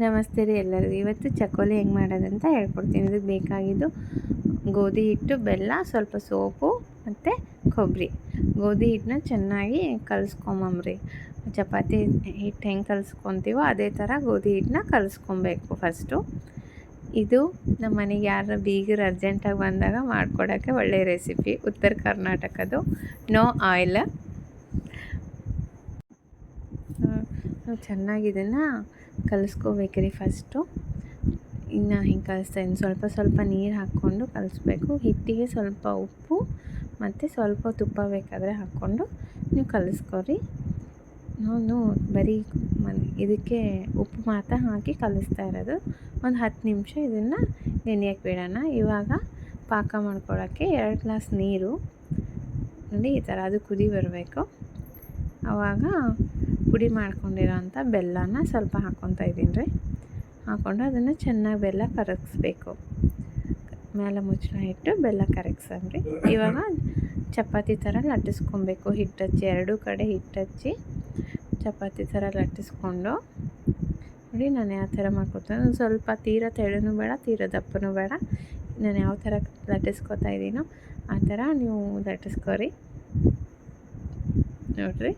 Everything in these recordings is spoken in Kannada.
ನಮಸ್ತೆ ರೀ ಎಲ್ಲರಿಗೂ. ಇವತ್ತು ಚಕೋಲಿ ಹೆಂಗೆ ಮಾಡೋದಂತ ಹೇಳ್ಕೊಡ್ತೀನಿ. ಇದಕ್ಕೆ ಬೇಕಾಗಿದ್ದು ಗೋಧಿ ಹಿಟ್ಟು, ಬೆಲ್ಲ, ಸ್ವಲ್ಪ ಸೋಪು ಮತ್ತು ಕೊಬ್ಬರಿ. ಗೋಧಿ ಹಿಟ್ಟನ್ನ ಚೆನ್ನಾಗಿ ಕಲಿಸ್ಕೊಂಬಂಬ್ರಿ ಚಪಾತಿ ಹಿಟ್ಟು ಹೆಂಗೆ ಕಲಿಸ್ಕೊತೀವೋ ಅದೇ ಥರ ಗೋಧಿ ಹಿಟ್ಟನ್ನ ಕಲಿಸ್ಕೊಬೇಕು ಫಸ್ಟು. ಇದು ನಮ್ಮ ಮನೆಗೆ ಯಾರು ಬೀಗರು ಅರ್ಜೆಂಟಾಗಿ ಬಂದಾಗ ಮಾಡಿಕೊಡೋಕ್ಕೆ ಒಳ್ಳೆಯ ರೆಸಿಪಿ. ಉತ್ತರ ಕರ್ನಾಟಕದ್ದು. No oil. ನಾವು ಚೆನ್ನಾಗಿ ಇದನ್ನು ಕಲಿಸ್ಕೋಬೇಕ್ರಿ ಫಸ್ಟು ಇನ್ನು ಹಿಂಗೆ ಕಲಿಸ್ತಾ ಇನ್ನು ಸ್ವಲ್ಪ ಸ್ವಲ್ಪ ನೀರು ಹಾಕ್ಕೊಂಡು ಕಲಿಸ್ಬೇಕು. ಹಿಟ್ಟಿಗೆ ಸ್ವಲ್ಪ ಉಪ್ಪು ಮತ್ತು ಸ್ವಲ್ಪ ತುಪ್ಪ ಬೇಕಾದರೆ ಹಾಕ್ಕೊಂಡು ನೀವು ಕಲಿಸ್ಕೊರಿ. ನಾನು ಬರೀ ಇದಕ್ಕೆ ಉಪ್ಪು ಮಾತ್ರ ಹಾಕಿ ಕಲಿಸ್ತಾ ಇರೋದು. ಒಂದು ಹತ್ತು ನಿಮಿಷ ಇದನ್ನು ನೆನೆಯಕ್ಕೆ ಬಿಡೋಣ. ಇವಾಗ ಪಾಕ ಮಾಡ್ಕೊಳ್ಳೋಕ್ಕೆ ಎರಡು ಗ್ಲಾಸ್ ನೀರು. ನೋಡಿ ಈ ಥರ ಅದು ಕುದಿ ಬರಬೇಕು. ಆವಾಗ ಪುಡಿ ಮಾಡ್ಕೊಂಡಿರೋ ಅಂಥ ಬೆಲ್ಲನ ಸ್ವಲ್ಪ ಹಾಕ್ಕೊತಾ ಇದ್ದೀನಿ ರೀ. ಹಾಕ್ಕೊಂಡು ಅದನ್ನು ಚೆನ್ನಾಗಿ ಬೆಲ್ಲ ಕರಗಿಸ್ಬೇಕು. ಮೇಲೆ ಮುಚ್ಚಳ ಇಟ್ಟು ಬೆಲ್ಲ ಕರಗ್ಸಂಬ್ರಿ ಇವಾಗ ಚಪಾತಿ ಥರ ಲಟ್ಟಿಸ್ಕೊಬೇಕು. ಹಿಟ್ಟು ಹಚ್ಚಿ ಎರಡೂ ಕಡೆ ಹಿಟ್ಟು ಹಚ್ಚಿ ಚಪಾತಿ ಥರ ಲಟ್ಟಿಸ್ಕೊಂಡು. ನೋಡಿ ನಾನು ಯಾವ ಥರ ಮಾಡ್ಕೊತೀನಿ. ಸ್ವಲ್ಪ ತೀರ ತೆಳುನೂ ಬೇಡ, ತೀರ ದಪ್ಪನೂ ಬೇಡ. ನಾನು ಯಾವ ಥರ ಲಟ್ಟಿಸ್ಕೊತಾ ಇದ್ದೀನೋ ಆ ಥರ ನೀವು ಲಟ್ಟಿಸ್ಕೊರಿ. ನೋಡಿರಿ.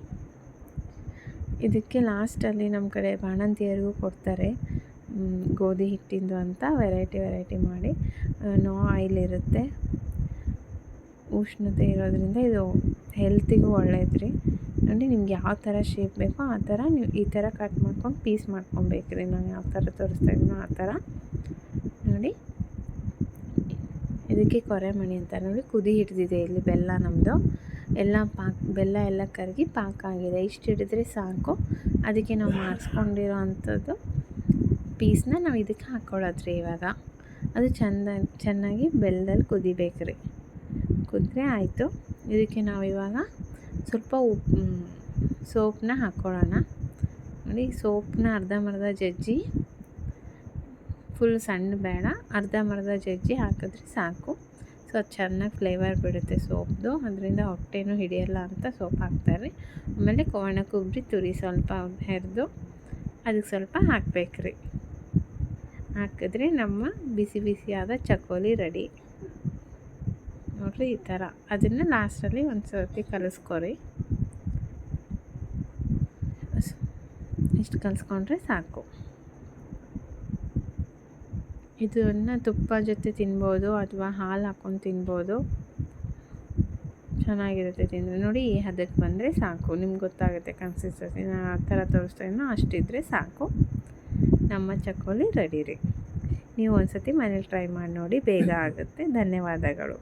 ಇದಕ್ಕೆ ಲಾಸ್ಟಲ್ಲಿ ನಮ್ಮ ಕಡೆ ಬಾಣಂತಿಯರಿಗೂ ಕೊಡ್ತಾರೆ. ಗೋಧಿ ಹಿಟ್ಟಿಂದು ಅಂತ ವೆರೈಟಿ ವೆರೈಟಿ ಮಾಡಿ ನೋ ಆಯಿಲ್ ಇರುತ್ತೆ. ಉಷ್ಣತೆ ಇರೋದರಿಂದ ಇದು ಹೆಲ್ತಿಗೂ ಒಳ್ಳೇದು ರೀ. ನೋಡಿ ನಿಮ್ಗೆ ಯಾವ ಥರ ಶೇಪ್ ಬೇಕೋ ಆ ಥರ ನೀವು ಈ ಥರ ಕಟ್ ಮಾಡ್ಕೊಂಡು ಪೀಸ್ ಮಾಡ್ಕೊಬೇಕು ರೀ ನಾನು ಯಾವ ಥರ ತೋರಿಸ್ತಾ ಇದ್ದೀನೋ ಆ ಥರ ನೋಡಿ. ಇದಕ್ಕೆ ಕೊರೆಮಣಿ ಅಂತ ನೋಡಿ ಕುದಿ ಹಿಡಿದಿದೆ ಇಲ್ಲಿ ಬೆಲ್ಲ ನಮ್ಮದು ಎಲ್ಲ ಪಾಕ್, ಬೆಲ್ಲ ಎಲ್ಲ ಕರಗಿ ಪಾಕ ಆಗಿದೆ ಇಷ್ಟು ಹಿಡಿದ್ರೆ ಸಾಕು. ಅದಕ್ಕೆ ನಾವು ಮಾಡಿಸ್ಕೊಂಡಿರೋ ಅಂಥದ್ದು ಪೀಸ್ನ ನಾವು ಇದಕ್ಕೆ ಹಾಕ್ಕೊಳ್ಳೋದ್ರಿ ಇವಾಗ. ಅದು ಚೆಂದ, ಚೆನ್ನಾಗಿ ಬೆಲ್ಲದಲ್ಲಿ ಕುದಿಬೇಕು ರೀ ಕುದ್ರೆ ಆಯಿತು. ಇದಕ್ಕೆ ನಾವು ಇವಾಗ ಸ್ವಲ್ಪ ಉಪ್ಪು ಸೋಪನ್ನ ಹಾಕ್ಕೊಳ್ಳೋಣ ನೋಡಿ ಸೋಪನ್ನ ಅರ್ಧಂಬರ್ಧ ಜಜ್ಜಿ ಫುಲ್ ಸಣ್ಣ ಬೇಡ ಅರ್ಧಂಬರ್ಧ ಜಜ್ಜಿ ಹಾಕಿದ್ರೆ ಸಾಕು. ಸೊ ಅದು ಚೆನ್ನಾಗಿ ಫ್ಲೇವರ್ ಬಿಡುತ್ತೆ ಸೋಪ್ದು. ಅದರಿಂದ ಹೊಟ್ಟೆನೂ ಹಿಡಿಯಲ್ಲ ಅಂತ ಸೋಪ್ ಹಾಕ್ತಾರೆ. ಆಮೇಲೆ ಕೋಣ ಕೊಬ್ಬರಿ, ತುರಿ ಸ್ವಲ್ಪ ಹೆರೆದು ಅದಕ್ಕೆ ಸ್ವಲ್ಪ ಹಾಕ್ಬೇಕ್ರಿ ಹಾಕಿದ್ರೆ ನಮ್ಮ ಬಿಸಿ ಬಿಸಿಯಾದ ಚಕೋಲಿ ರೆಡಿ ನೋಡಿರಿ ಈ ಥರ. ಅದನ್ನು ಲಾಸ್ಟಲ್ಲಿ ಒಂದು ಸರ್ತಿ ಕಲಿಸ್ಕೊರಿ. ಇಷ್ಟು ಕಲಿಸ್ಕೊಂಡ್ರೆ ಸಾಕು. ಇದನ್ನು ತುಪ್ಪ ಜೊತೆ ತಿನ್ಬೋದು ಅಥವಾ ಹಾಲು ಹಾಕ್ಕೊಂಡು ತಿನ್ಬೋದು. ಚೆನ್ನಾಗಿರುತ್ತೆ ತಿಂದರೆ. ನೋಡಿ, ಈ ಹದಕ್ಕೆ ಬಂದರೆ ಸಾಕು. ನಿಮ್ಗೆ ಗೊತ್ತಾಗುತ್ತೆ ಕನ್ಸಿಸ್ಟೆನ್ಸಿ ನಾನು ಆ ಥರ ತೋರಿಸ್ತಾ ಅಷ್ಟಿದ್ದರೆ ಸಾಕು. ನಮ್ಮ ಚಕ್ಕೋಲಿ ರೆಡಿ ರೀ. ನೀವು ಒಂದು ಸತಿ ಮನೇಲಿ ಟ್ರೈ ಮಾಡಿ ನೋಡಿ, ಬೇಗ ಆಗುತ್ತೆ. ಧನ್ಯವಾದಗಳು.